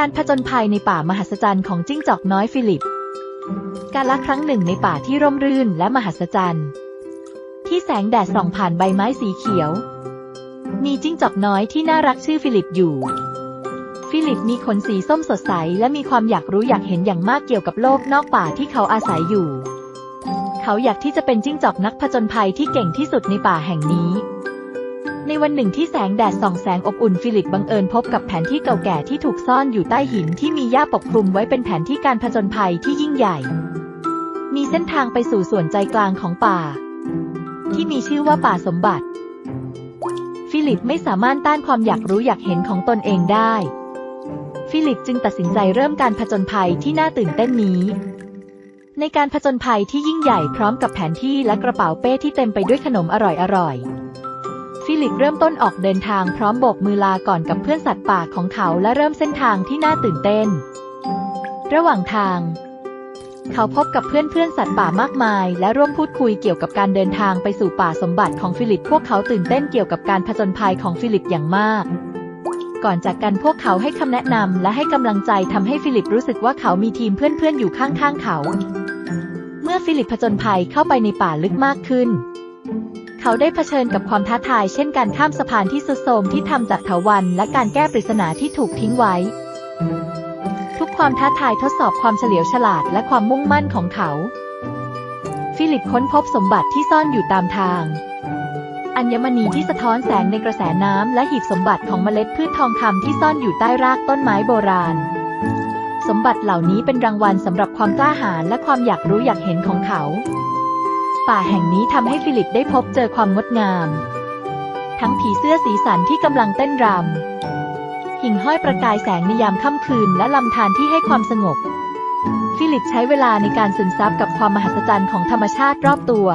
การผจญภัยในป่ามหัศจรรย์ของจิ้งจอกน้อยฟิลิป การละครั้งหนึ่งในป่าที่ร่มรื่นและมหัศจรรย์ ที่แสงแดดส่องผ่านใบไม้สีเขียว มีจิ้งจอกน้อยที่น่ารักชื่อฟิลิปอยู่ ฟิลิปมีขนสีส้มสดใส และมีความอยากรู้อยากเห็นอย่างมากเกี่ยวกับโลกนอกป่าที่เขาอาศัยอยู่ เขาอยากที่จะเป็นจิ้งจอกนักผจญภัยที่เก่งที่สุดในป่าแห่งนี้ ในวันหนึ่งที่แสงแดดส่องแสงอบอุ่นฟิลิปบังเอิญพบกับแผนที่เก่าแก่ที่ถูกซ่อนอยู่ใต้หินที่มีหญ้าปกคลุมไว้เป็นแผนที่การผจญภัยที่ยิ่งใหญ่ มีเส้นทางไปสู่ส่วนใจกลางของป่า ที่มีชื่อว่าป่าสมบัติ ฟิลิปไม่สามารถต้านความอยากรู้อยากเห็นของตนเองได้ ฟิลิปจึงตัดสินใจเริ่มการผจญภัยที่น่าตื่นเต้นนี้ ในการผจญภัยที่ยิ่งใหญ่พร้อมกับแผนที่และกระเป๋าเป้ที่เต็มไปด้วยขนมอร่อยๆ ฟิลิปเริ่มต้นออกเดินทางพร้อมโบกมือลาก่อนกับเพื่อนสัตว์ป่าของเขาและเริ่มเส้นทางที่น่าตื่นเต้น ระหว่างทาง เขาพบกับเพื่อนๆสัตว์ป่ามากมาย และร่วมพูดคุยเกี่ยวกับการเดินทางไปสู่ป่าสมบัติของฟิลิป พวกเขาตื่นเต้นเกี่ยวกับการผจญภัยของฟิลิปอย่างมาก ก่อนจากกันพวกเขาให้คำแนะนำและให้กำลังใจทำให้ฟิลิปรู้สึกว่าเขามีทีมเพื่อนๆอยู่ข้างๆเขา เมื่อฟิลิปผจญภัยเข้าไปในป่าลึกมากขึ้น เขาได้เผชิญกับความท้าทายเช่นการข้ามสะพานที่สุดโทมที่ทำจากเถาวัลย์และการแก้ปริศนาที่ถูกทิ้งไว้ ทุกความท้าทายทดสอบความเฉลียวฉลาดและความมุ่งมั่นของเขา ฟิลิปค้นพบสมบัติที่ซ่อนอยู่ตามทาง อัญมณีที่สะท้อนแสงในกระแสน้ำและหีบสมบัติของเมล็ดพืชทองคำที่ซ่อนอยู่ใต้รากต้นไม้โบราณ สมบัติเหล่านี้เป็นรางวัลสำหรับความกล้าหาญและความอยากรู้อยากเห็นของเขา ป่าแห่งนี้ทำให้ฟิลิปได้พบเจอความงดงาม ทั้งผีเสื้อสีสันที่กำลังเต้นรำ หิ่งห้อยประกายแสงในยามค่ำคืนและลำธารที่ให้ความสงบ ฟิลิปใช้เวลาในการซึมซับกับความมหัศจรรย์ของธรรมชาติรอบตัว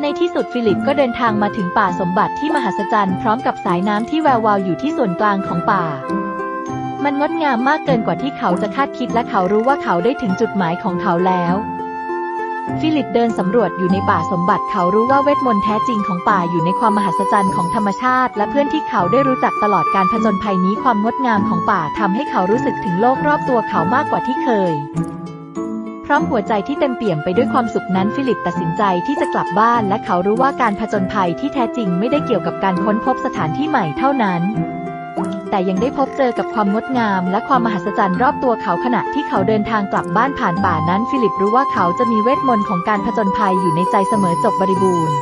ในที่สุดฟิลิปก็เดินทางมาถึงป่าสมบัติที่มหัศจรรย์พร้อมกับสายน้ำที่แวววาวอยู่ที่ส่วนกลางของป่ามันงดงามมากเกินกว่าที่เขาจะคาดคิดและเขารู้ว่าเขาได้ถึงจุดหมายของเขาแล้ว ฟิลิปเดินสำรวจอยู่ในป่าสมบัติเขารู้ว่าเวทมนต์แท้จริงของป่าอยู่ในความมหัศจรรย์ของธรรมชาติ และเพื่อนที่เขาได้รู้จักตลอดการผจญภัยนี้ความงดงามของป่าทำให้เขารู้สึกถึงโลกรอบตัวเขามากกว่าที่เคย พร้อมหัวใจที่เต็มเปี่ยมไปด้วยความสุขนั้นฟิลิปตัดสินใจที่จะกลับบ้าน และเขารู้ว่าการผจญภัยที่แท้จริงไม่ได้เกี่ยวกับการค้นพบสถานที่ใหม่เท่านั้น แต่ยังได้พบเจอกับความงดงาม และความมหัศจรรย์รอบตัวเขาขณะที่เขาเดินทางกลับบ้านผ่านป่านั้น ฟิลิปรู้ว่าเขาจะมีเวทมนต์ของการผจญภัยอยู่ในใจเสมอจบบริบูรณ์